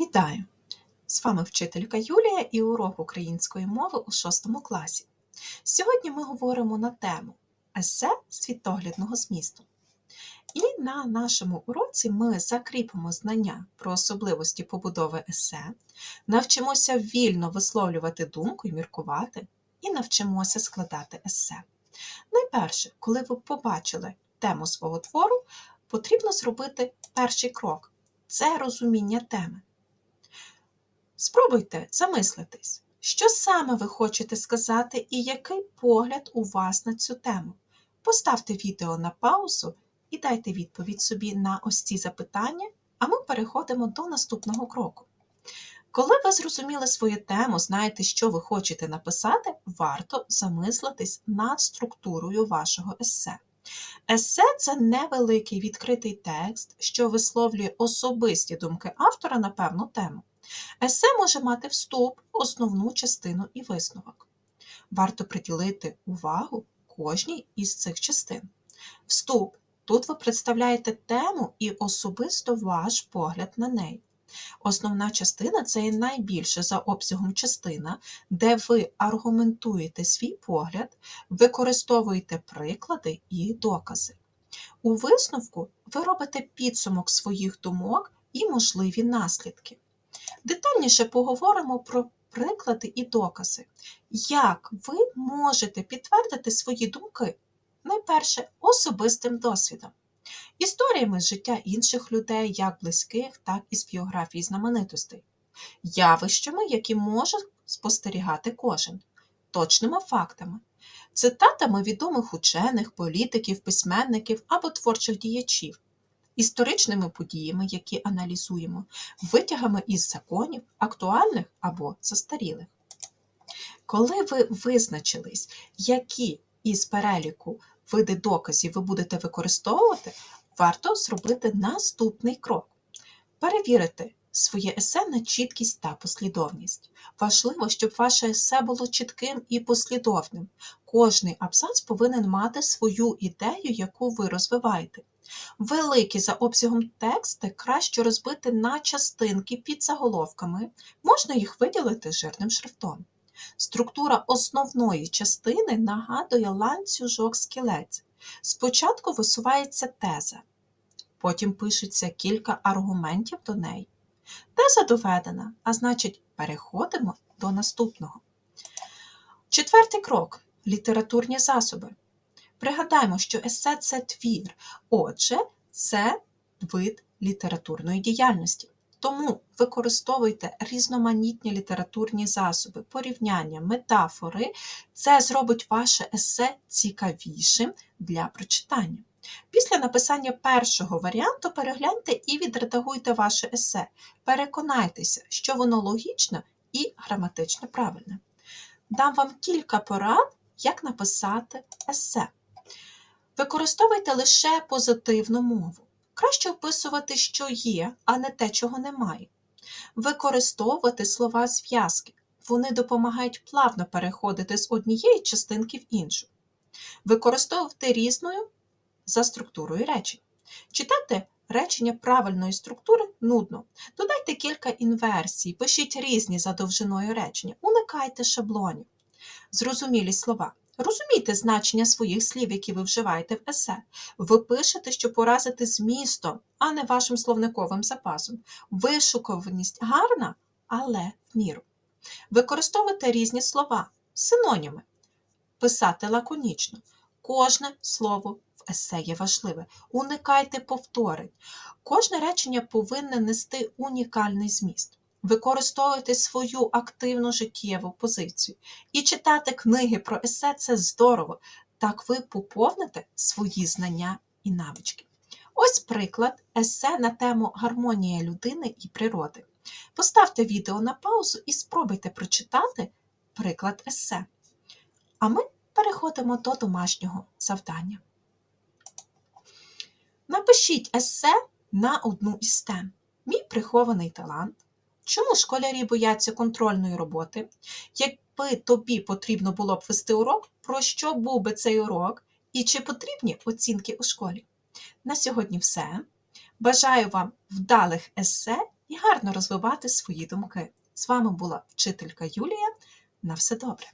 Вітаю! З вами вчителька Юлія і урок української мови у 6 класі. Сьогодні ми говоримо на тему есе світоглядного змісту. І на нашому уроці ми закріпимо знання про особливості побудови есе, навчимося вільно висловлювати думку і міркувати, і навчимося складати есе. Найперше, коли ви побачили тему свого твору, потрібно зробити перший крок це розуміння теми. Спробуйте замислитись, що саме ви хочете сказати і який погляд у вас на цю тему. Поставте відео на паузу і дайте відповідь собі на ось ці запитання, а ми переходимо до наступного кроку. Коли ви зрозуміли свою тему, знаєте, що ви хочете написати, варто замислитись над структурою вашого есе. Есе це невеликий відкритий текст, що висловлює особисті думки автора на певну тему. Есе може мати вступ, основну частину і висновок. Варто приділити увагу кожній із цих частин. Вступ тут ви представляєте тему і особисто ваш погляд на неї. Основна частина це найбільше за обсягом частина, де ви аргументуєте свій погляд, використовуєте приклади і докази. У висновку ви робите підсумок своїх думок і можливі наслідки. Детальніше поговоримо про приклади і докази. Як ви можете підтвердити свої думки? Найперше, особистим досвідом. Історіями з життя інших людей, як близьких, так і з біографії знаменитостей, явищами, які може спостерігати кожен, точними фактами, цитатами відомих учених, політиків, письменників або творчих діячів, історичними подіями, які аналізуємо, витягами із законів, актуальних або застарілих. Коли ви визначились, які із переліку види доказів ви будете використовувати, варто зробити наступний крок. Перевірити своє есе на чіткість та послідовність. Важливо, щоб ваше есе було чітким і послідовним. Кожний абзац повинен мати свою ідею, яку ви розвиваєте. Великі за обсягом тексти краще розбити на частинки під заголовками, можна їх виділити жирним шрифтом. Структура основної частини нагадує ланцюжок скілець. Спочатку висувається теза, потім пишеться кілька аргументів до неї. Теза доведена, а значить, переходимо до наступного. Четвертий крок літературні засоби. Пригадаємо, що есе це твір, отже, це вид літературної діяльності. Тому використовуйте різноманітні літературні засоби, порівняння, метафори. Це зробить ваше есе цікавішим для прочитання. Після написання першого варіанту перегляньте і відредагуйте ваше есе. Переконайтеся, що воно логічно і граматично правильне. Дам вам кілька порад, як написати есе. Використовуйте лише позитивну мову. Краще описувати, що є, а не те, чого немає. Використовувати слова зв'язки. Вони допомагають плавно переходити з однієї частинки в іншу. Використовувати різною за структурою речень. Читати речення правильної структури нудно. Додайте кілька інверсій, пишіть різні за довжиною речення, уникайте шаблонів. Зрозумілі слова. Розумійте значення своїх слів, які ви вживаєте в есе. Ви пишете, щоб поразити змістом, а не вашим словниковим запасом. Вишукуваність гарна, але в міру. Використовуйте різні слова, синоніми. Писати лаконічно. Кожне слово в есе є важливе. Уникайте повторень. Кожне речення повинне нести унікальний зміст використовувати свою активну життєву позицію. І читати книги про есе це здорово. Так ви поповните свої знання і навички. Ось приклад есе на тему гармонія людини і природи. Поставте відео на паузу і спробуйте прочитати приклад есе. А ми переходимо до домашнього завдання. Напишіть есе на одну із тем. Мій прихований талант, Чому школярі бояться контрольної роботи? Якби тобі потрібно було б вести урок, про що був би цей урок і чи потрібні оцінки у школі? На сьогодні все. Бажаю вам вдалих есе і гарно розвивати свої думки. З вами була вчителька Юлія. На все добре!